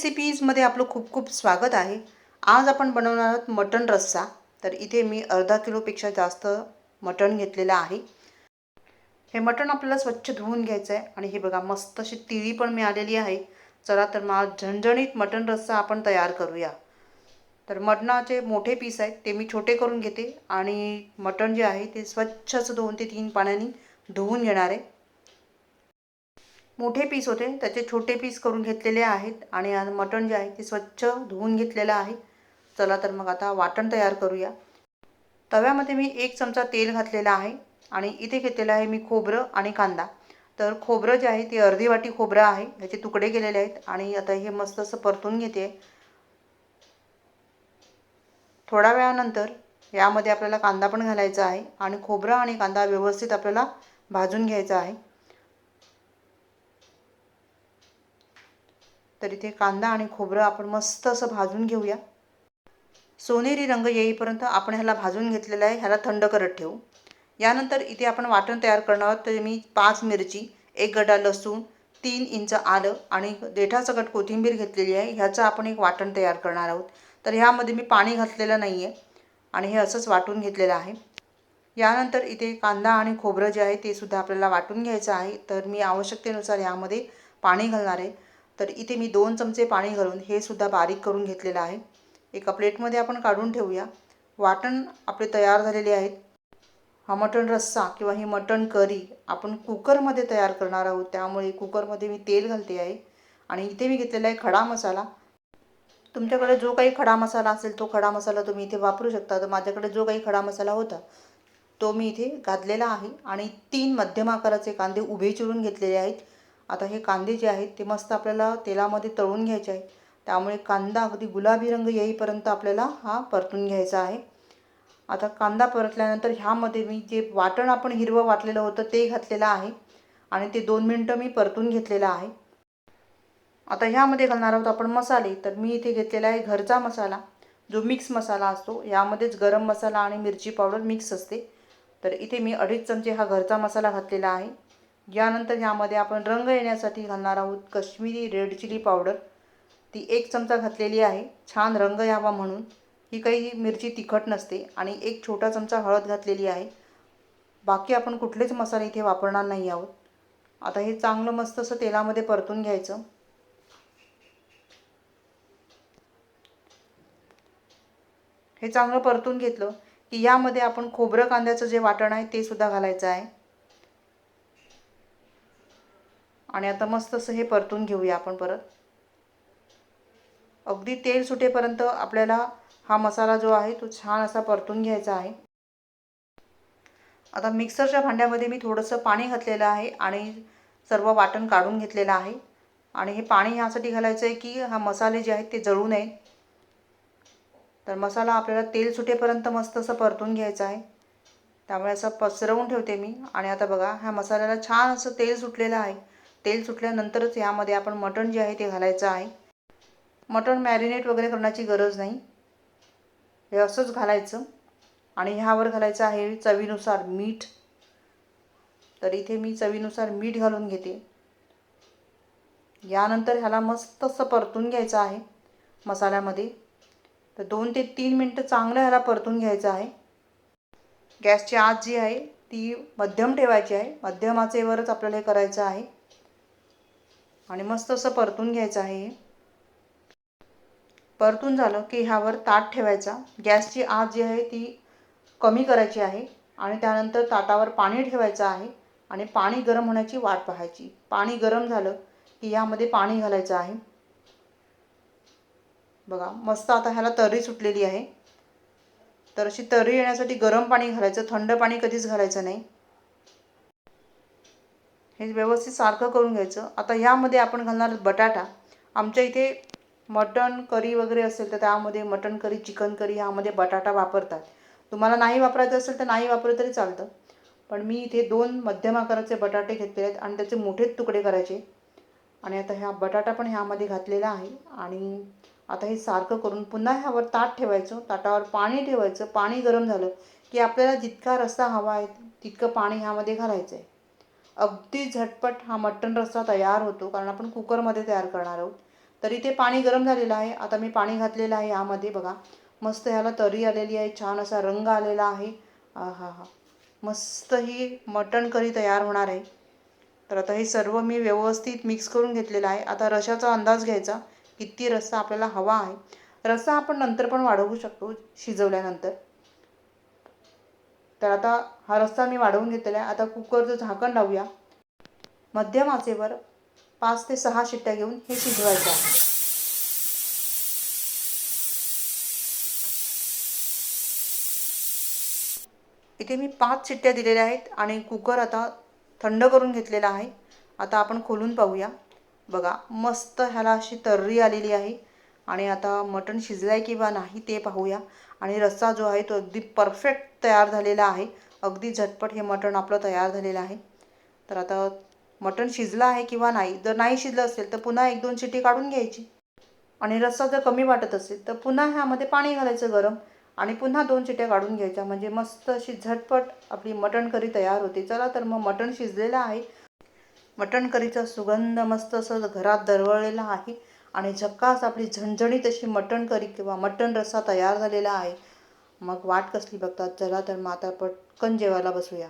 रेसिपीजमध्ये आपलं खूप खूप स्वागत आहे. आज आपण बनवणार आहोत मटण रस्सा. तर इथे मी अर्धा किलोपेक्षा जास्त मटण घेतलेलं आहे. हे मटण आपल्याला स्वच्छ धुवून घ्यायचं आहे आणि हे बघा मस्त अशी तिळी पण मिळालेली आहे. चला तर मग झणझणीत मटण रस्सा आपण तयार करूया. तर मटणाचे मोठे पीस आहेत ते मी छोटे करून घेते आणि मटण जे आहे ते स्वच्छ असं दोन ते तीन पाण्याने धुवून घेणार आहे. मोठे पीस होते. त्याचे छोटे पीस करून घेतलेले आहेत आणि मटण जे आहे ते स्वच्छ धुवून घेतलेलं आहे. चला तर मग आता वाटण तयार करूया. तव्यामध्ये मी एक चमचा तेल घातलेला आहे आणि इथे घेतलेलं आहे मी खोबरं आणि कांदा. तर खोबरं जे आहे ते अर्धी वाटी खोबरं आहे. ह्याचे तुकडे केलेले आहेत आणि आता हे मस्त असं परतून घेते. थोड्या वेळानंतर यामध्ये आपल्याला कांदा पण घालायचा आहे आणि खोबरं आणि कांदा व्यवस्थित आपल्याला भाजून घ्यायचा आहे. तर इथे कांदा आणि खोबरं आपण मस्त असं भाजून घेऊया. सोनेरी रंग येईपर्यंत आपण ह्याला भाजून घेतलेला आहे ह्याला थंड करत ठेवू. यानंतर इथे आपण वाटण तयार करणार आहोत तर मी पाच मिरची एक गडा लसूण तीन इंच आलं आणि देठासकट कोथिंबीर घेतलेली आहे. ह्याचं आपण एक वाटण तयार करणार आहोत. तर ह्यामध्ये मी पाणी घातलेलं नाही आहे आणि हे असंच वाटून घेतलेलं आहे. यानंतर इथे कांदा आणि खोबरं जे आहे ते सुद्धा आपल्याला वाटून घ्यायचं आहे. तर मी आवश्यकतेनुसार ह्यामध्ये पाणी घालणार आहे. तर इथे मी दोन चमचे पाणी घालून हे सुद्धा बारीक करून घेतलेलं आहे. एका प्लेटमध्ये आपण काढून ठेवूया. वाटण आपले तयार झालेले आहेत. हा मटण रस्सा किंवा ही मटण करी आपण कुकरमध्ये तयार करणार आहोत. त्यामुळे कुकरमध्ये मी तेल घालते आहे. आणि इथे मी घेतलेला आहे खडा मसाला. तुमच्याकडे जो काही खडा मसाला असेल तो खडा मसाला तुम्ही इथे वापरू शकता. तर माझ्याकडे जो काही खडा मसाला होता तो मी इथे घातलेला आहे. आणि तीन मध्यम आकाराचे कांदे उभे चिरून घेतलेले आहेत. आता हे कांदे जे आहेत ते मस्त आपल्याला तेलामध्ये तळून घ्यायचे आहे त्यामुळे कांदा अगदी गुलाबी रंग येईपर्यंत आपल्याला हा परतून घ्यायचा आहे. आता कांदा परतल्यानंतर ह्यामध्ये मी जे वाटण आपण हिरवं वाटलेलं होतं ते घातलेलं आहे. आणि ते दोन मिनटं मी परतून घेतलेलं आहे. आता ह्यामध्ये घालणार आहोत आपण मसाले. तर मी इथे घेतलेला आहे घरचा मसाला जो मिक्स मसाला असतो. यामध्येच गरम मसाला आणि मिरची पावडर मिक्स असते. तर इथे मी अडीच चमचे हा घरचा मसाला घातलेला आहे. यानंतर ह्यामध्ये आपण रंग येण्यासाठी घालणार आहोत कश्मीरी रेड चिली पावडर. ती एक चमचा घातलेली आहे. छान रंग यावा म्हणून. ही काही मिरची तिखट नसते आणि एक छोटा चमचा हळद घातलेली आहे. बाकी आपण कुठलेच मसाले इथे वापरणार नाही आहोत. आता हे चांगलं मस्त असं तेलामध्ये परतून घ्यायचं. हे चांगलं परतून घेतलं की यामध्ये आपण खोबरं कांद्याचं जे वाटण आहे ते सुद्धा घालायचं आहे. आणि आता मस्त असं हे परतून घेऊया आपण परत. अगदी तेल सुटेपर्यंत आपल्याला हा मसाला जो आहे तो छान असा परतून घ्यायचा आहे. आता मिक्सरच्या भांड्यामध्ये मी थोडंसं पाणी घातलेलं आहे आणि सर्व वाटण काढून घेतलेलं आहे. आणि हे पाणी ह्यासाठी घालायचं आहे की हा मसाले जे आहेत ते जळू नये. तर मसाला आपल्याला तेल सुटेपर्यंत मस्त असं परतून घ्यायचं आहे. त्यामुळे असं पसरवून ठेवते मी. आणि आता बघा ह्या मसाल्याला छान असं तेल सुटलेलं आहे. तेल सुटल्यानंतरच यामध्ये आपण मटण जे आहे ते घालायचं आहे. मटण मॅरिनेट वगैरे करण्याची गरज नाही. हे असंच घालायचं. आणि ह्यावर घालायचं आहे चवीनुसार मीठ. तर इथे मी चवीनुसार मीठ घालून घेते. यानंतर ह्याला मस्त असं परतून घ्यायचं आहे मसाल्यामध्ये. तर दोन ते तीन मिनटं चांगलं ह्याला परतून घ्यायचं आहे. गॅसची आत जी आहे ती मध्यम ठेवायची आहे. मध्यमाचेवरच आपल्याला हे करायचं आहे. आणि मस्त असं परतून घ्यायचं आहे परतून झालं की ह्यावर ताट ठेवायचा. गॅसची आग जी आहे ती कमी करायची आहे आणि त्यानंतर ताटावर पाणी ठेवायचं आहे आणि पाणी गरम होण्याची वाट पाहायची. पाणी गरम झालं की यामध्ये पाणी घालायचं आहे. बघा मस्त आता ह्याला तर्री सुटलेली आहे. तर अशी तर्री येण्यासाठी गरम पाणी घालायचं. थंड पाणी कधीच घालायचं नाही. हे व्यवस्थित सारखं करून घ्यायचं. आता ह्यामध्ये आपण घालणार बटाटा. आमच्या इथे मटण करी वगैरे असेल तर त्यामध्ये मटण करी चिकन करी ह्यामध्ये बटाटा वापरतात. तुम्हाला नाही वापरायचं असेल तर नाही वापरलं तरी चालतं. पण मी इथे दोन मध्यम आकाराचे बटाटे घेतलेले आहेत आणि त्याचे मोठेच तुकडे करायचे. आणि आता ह्या बटाटा पण ह्यामध्ये घातलेला आहे. आणि आता हे सारखं करून पुन्हा ह्यावर ताट ठेवायचं. ताटावर पाणी ठेवायचं. पाणी गरम झालं की आपल्याला जितका रस्सा हवा आहे तितकं पाणी ह्यामध्ये घालायचं आहे अगदी झटपट हा मटण रस्सा तयार होतो कारण आपण कुकरमध्ये तयार करणार आहोत. तर इथे पाणी गरम झालेलं आहे. आता मी पाणी घातलेलं आहे यामध्ये बघा. मस्त ह्याला तरी आलेली आहे. छान असा रंग आलेला आहे. हा हा. मस्त ही मटण करी तयार होणार आहे. तर आता हे सर्व मी व्यवस्थित मिक्स करून घेतलेलं आहे. आता रशाचा अंदाज घ्यायचा किती रस्सा आपल्याला हवा आहे. रस्सा आपण नंतर पण वाढवू शकतो शिजवल्यानंतर. तर आता हा रस्सा मी वाढवून घेतलेला आहे. आता कुकरचं झाकण लावूया. मध्यम आचेवर पाच ते सहा शिट्ट्या घेऊन हे शिजवायचं आहे. इथे मी पाच शिट्ट्या दिलेल्या आहेत आणि कुकर आता थंड करून घेतलेला आहे. आता आपण खोलून पाहूया. बघा मस्त ह्याला अशी तर्री आलेली आहे. आणि आता मटण शिजलं आहे किंवा नाही ते पाहूया. आणि रस्सा जो आहे तो अगदी परफेक्ट तयार झालेला आहे. अगदी झटपट हे मटण आपलं तयार झालेलं आहे. तर आता मटण शिजलं आहे किंवा नाही? जर नाही शिजलं असेल तर पुन्हा एक दोन शिटी काढून घ्यायची. आणि रस्सा जर कमी वाटत असेल तर पुन्हा ह्यामध्ये पाणी घालायचं गरम आणि पुन्हा दोन चिट्या काढून घ्यायच्या. म्हणजे मस्त अशी झटपट आपली मटण करी तयार होते. चला तर मग मटण शिजलेलं आहे. मटण करीचा सुगंध मस्त असं घरात दरवळलेला आहे. आणि झक्कास आपली झणझणीत अशी मटण करी किंवा मटण रस्सा तयार झालेला आहे. मग वाट कसली बघतात? चला तर मग आता पटकन जेवायला बसूया.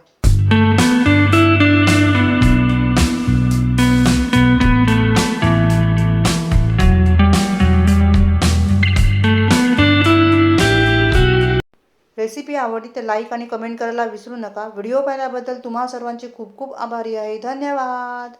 रेसिपी आवडली तर लाईक आणि कमेंट करायला विसरू नका. व्हिडिओ पाहिल्याबद्दल तुम्हा सर्वांचे खूप खूप आभारी आहे. धन्यवाद!